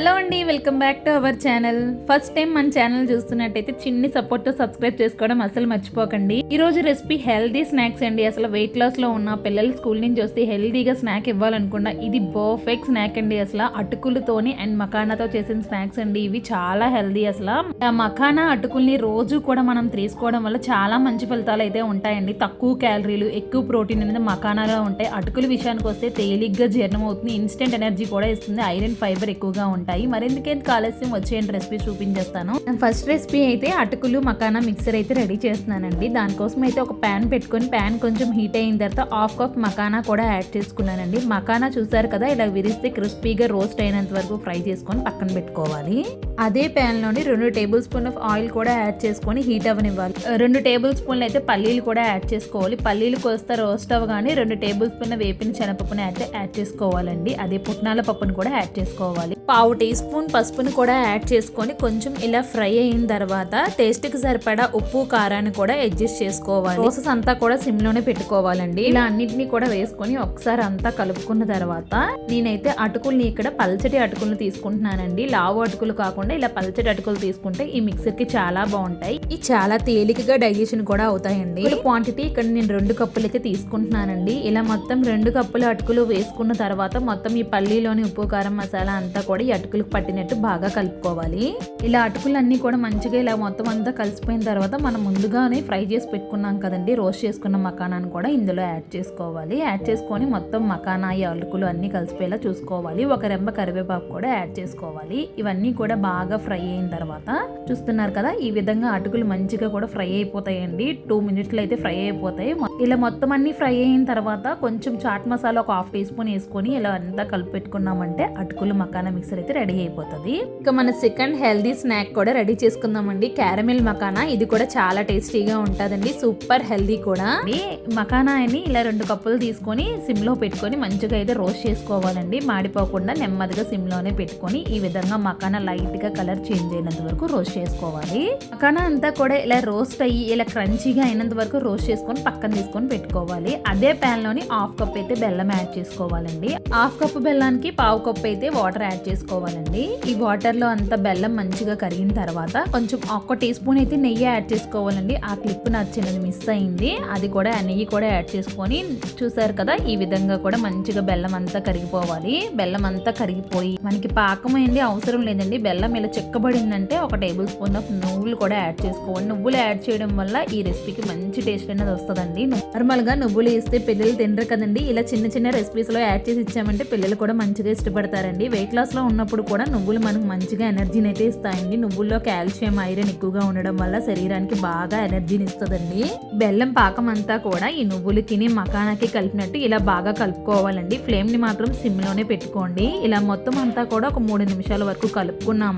Hello అండి welcome back to our channel. First time మన channel చూస్తున్నట్టయితే చిన్ని సపోర్ట్తో సబ్స్క్రైబ్ చేసుకోవడం అసలు మర్చిపోకండి. ఈ రోజు రెసిపీ హెల్దీ స్నాక్స్ అండి. అసలు వెయిట్ లాస్లో ఉన్న పిల్లలు స్కూల్ నుంచి వస్తే హెల్దీగా స్నాక్ ఇవ్వాలనుకున్నా ఇది పర్ఫెక్ట్ స్నాక్ అండి. అసలు అటుకులతోని అండ్ మకానాతో చేసిన స్నాక్స్ అండి. ఇవి చాలా హెల్దీ అసలు. ఆ మకానా అటుకుల్ని రోజు కూడా మనం తీసుకోవడం వల్ల చాలా మంచి ఫలితాలు అయితే ఉంటాయండి. తక్కువ క్యాలరీలు ఎక్కువ ప్రోటీన్ అనేది మకానాలో ఉంటాయి. అటుకుల విషయానికి వస్తే తేలిగ్గా జీర్ణం అవుతుంది. ఇన్స్టెంట్ ఎనర్జీ కూడా ఇస్తుంది. ఐరన్ ఫైబర్ ఎక్కువగా ఉంటాయి. మరెందుకేందుకు ఆలస్యం? వచ్చేయండి రెసిపీ చూపించేస్తాను. ఫస్ట్ రెసిపీ అయితే అటుకులు మకానా మిక్సర్ అయితే రెడీ చేస్తున్నానండి. దానికోసం అయితే ఒక ప్యాన్ పెట్టుకొని ప్యాన్ కొంచెం హీట్ అయిన తర్వాత హాఫ్ కప్ మకానా కూడా యాడ్ చేసుకున్నానండి. మకానా చూసారు కదా ఇలా విరిస్తే క్రిస్పీగా రోస్ట్ అయినంత వరకు ఫ్రై చేసుకొని పక్కన పెట్టుకోవాలి. అదే ప్యాన్లోని రెండు టేబుల్ స్పూన్ ఆఫ్ ఆయిల్ కూడా యాడ్ చేసుకొని హీట్ అవ్వనివ్వాలి. రెండు టేబుల్ స్పూన్లు అయితే పల్లీలు కూడా యాడ్ చేసుకోవాలి. పల్లీలు కోస్తా రోస్ట్ అవ్వగానే రెండు టేబుల్ స్పూన్ వేపిన శనపప్పుని అయితే యాడ్ చేసుకోవాలండి. అదే పుట్నాల పప్పును కూడా యాడ్ చేసుకోవాలి. పావు టీ స్పూన్ పసుపుని కూడా యాడ్ చేసుకొని కొంచెం ఇలా ఫ్రై అయిన తర్వాత టేస్ట్కి సరిపడా ఉప్పు కారాన్ని కూడా అడ్జస్ట్ చేసుకోవాలి. ప్రాసెస్ అంతా కూడా సిమ్లోనే పెట్టుకోవాలండి. ఇలా అన్నిటిని కూడా వేసుకొని ఒకసారి అంతా కలుపుకున్న తర్వాత నేనైతే అటుకుల్ని ఇక్కడ పల్చటి అటుకులు తీసుకుంటున్నానండి. లావు అటుకులు కాకుండా ఇలా పల్చటి అటుకులు తీసుకుంటే ఈ మిక్సర్కి చాలా బాగుంటాయి. ఇవి చాలా తేలికగా డైజెషన్ కూడా అవుతాయండి. క్వాంటిటీ ఇక్కడ నేను రెండు కప్పులకి తీసుకుంటున్నానండి. ఇలా మొత్తం రెండు కప్పుల అటుకులు వేసుకున్న తర్వాత మొత్తం ఈ పల్లీలోని ఉప్పు కారం మసాలా అంతా కూడా ఈ అటుకులకు పట్టినట్టు బాగా కలుపుకోవాలి. ఇలా అటుకులన్నీ కూడా మంచిగా ఇలా మొత్తం అంతా కలిసిపోయిన తర్వాత మనం ముందుగానే ఫ్రై చేసి పెట్టుకున్నాం కదండి రోస్ట్ చేసుకున్న మకానాన్ని కూడా ఇందులో యాడ్ చేసుకోవాలి. యాడ్ చేసుకొని మొత్తం మకానా ఈ అటుకులు అన్నీ కలిసిపోయేలా చూసుకోవాలి. ఒక రెమ్మ కరివేపాకు కూడా యాడ్ చేసుకోవాలి. ఇవన్నీ కూడా బాగా బాగా ఫ్రై అయిన తర్వాత చూస్తున్నారు కదా ఈ విధంగా అటుకులు మంచిగా కూడా ఫ్రై అయిపోతాయండి. టూ మినిట్స్లో అయితే ఫ్రై అయిపోతాయి. ఇలా మొత్తం అన్ని ఫ్రై అయిన తర్వాత కొంచెం చాట్ మసాలా ఒక హాఫ్ టీ స్పూన్ వేసుకొని ఇలా అంతా కలిపి పెట్టుకున్నామంటే అటుకులు మకానా మిక్సర్ అయితే రెడీ అయిపోతుంది. ఇక మన సెకండ్ హెల్దీ స్నాక్ కూడా రెడీ చేసుకుందామండి. క్యారమిల్ మకానా. ఇది కూడా చాలా టేస్టీగా ఉంటుందండి. సూపర్ హెల్దీ కూడా. ఈ మకానా అని ఇలా రెండు కప్పులు తీసుకొని సిమ్లో పెట్టుకొని మంచిగా అయితే రోస్ట్ చేసుకోవాలండి. మాడిపోకుండా నెమ్మదిగా సిమ్లోనే పెట్టుకొని ఈ విధంగా మకానా లైట్ గా కలర్ చేంజ్ అయినంత వరకు రోస్ట్ చేసుకోవాలి. పక్కన అంతా కూడా ఇలా రోస్ట్ అయ్యి ఇలా క్రంచీగా అయినంత వరకు రోస్ట్ చేసుకొని పక్కన తీసుకొని పెట్టుకోవాలి. అదే ప్యాన్లోని హాఫ్ కప్ అయితే బెల్లం యాడ్ చేసుకోవాలండి. హాఫ్ కప్ బెల్లానికి పావు కప్ అయితే వాటర్ యాడ్ చేసుకోవాలండి. ఈ వాటర్లో అంతా బెల్లం మంచిగా కరిగిన తర్వాత కొంచెం ఒక్క టీ స్పూన్ అయితే నెయ్యి యాడ్ చేసుకోవాలండి. ఆ క్లిప్ నచ్చినది మిస్ అయింది. అది కూడా ఆ నెయ్యి కూడా యాడ్ చేసుకొని చూసారు కదా ఈ విధంగా కూడా మంచిగా బెల్లం అంతా కరిగిపోవాలి. బెల్లం అంతా కరిగిపోయి మనకి పాకం ఏంటి అవసరం లేదండి. బెల్లం ఇలా చెక్కబడిందంటే ఒక టేబుల్ స్పూన్ ఆఫ్ నువ్వులు కూడా యాడ్ చేసుకోవాలి. నువ్వులు యాడ్ చేయడం వల్ల ఈ రెసిపీకి మంచి టేస్ట్ అనేది వస్తుందండి. నార్మల్గా నువ్వులు వేస్తే పిల్లలు తినరు కదండి. ఇలా చిన్న చిన్న రెసిపీస్లో యాడ్ చేసి ఇచ్చామంటే పిల్లలు కూడా మంచిగా ఇష్టపడతారండి. వెయిట్ లాస్లో ఉన్నప్పుడు కూడా నువ్వులు మనకు మంచిగా ఎనర్జీని అయితే ఇస్తాయండి. నువ్వుల్లో కాల్షియం ఐరన్ ఎక్కువగా ఉండడం వల్ల శరీరానికి బాగా ఎనర్జీని ఇస్తుందండి. బెల్లం పాకం అంతా కూడా ఈ నువ్వులకి మకానాకి కలిపినట్టు ఇలా బాగా కలుపుకోవాలండి. ఫ్లేమ్ని మాత్రం సిమ్లోనే పెట్టుకోండి. ఇలా మొత్తం అంతా కూడా ఒక మూడు నిమిషాల వరకు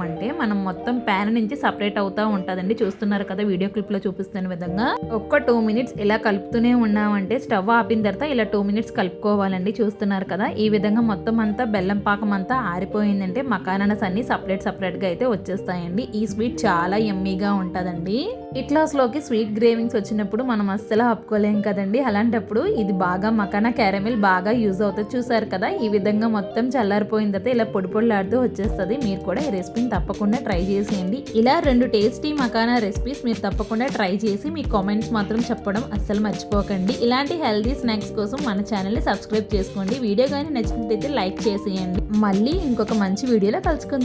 అంటే మనం మొత్తం ప్యాన్ నుంచి సపరేట్ అవుతా ఉంటుందండి. చూస్తున్నారు కదా వీడియో క్లిప్లో చూపిస్తున్న విధంగా. ఒక్క టూ మినిట్స్ ఇలా కలుపుతూనే ఉన్నామంటే స్టవ్ ఆపిన తర్వాత ఇలా టూ మినిట్స్ కలుపుకోవాలండి. చూస్తున్నారు కదా ఈ విధంగా మొత్తం అంతా బెల్లం పాకం అంతా ఆరిపోయిందంటే మకానాస్ అన్ని సపరేట్ సపరేట్గా అయితే వచ్చేస్తాయండి. ఈ స్వీట్ చాలా ఎమ్మీగా ఉంటుందండి. ఇట్లాస్లోకి స్వీట్ గ్రేవింగ్స్ వచ్చినప్పుడు మనం అస్సలు ఆపుకోలేం కదండి. అలాంటప్పుడు ఇది బాగా మకానా క్యారమిల్ బాగా యూజ్ అవుతుంది. చూసారు కదా ఈ విధంగా మొత్తం చల్లారిపోయిన తర్వాత ఇలా పొడి పొడిలాడుతూ వచ్చేస్తుంది. మీరు కూడా ఈ రెసిపీని తప్పకుండా ట్రై చేసేయండి. ఇలా రెండు టేస్టీ మకానా రెసిపీస్ మీరు తప్పకుండా ట్రై చేసి మీ కామెంట్స్ మాత్రం చెప్పడం అస్సలు మర్చిపోకండి. ఇలాంటి హెల్దీ స్నాక్స్ కోసం మన ఛానల్ని సబ్స్క్రైబ్ చేసుకోండి. వీడియో కానీ నచ్చినట్లయితే లైక్ చేసేయండి. మళ్ళీ ఇంకొక మంచి వీడియోలో కలుసుకుందాం.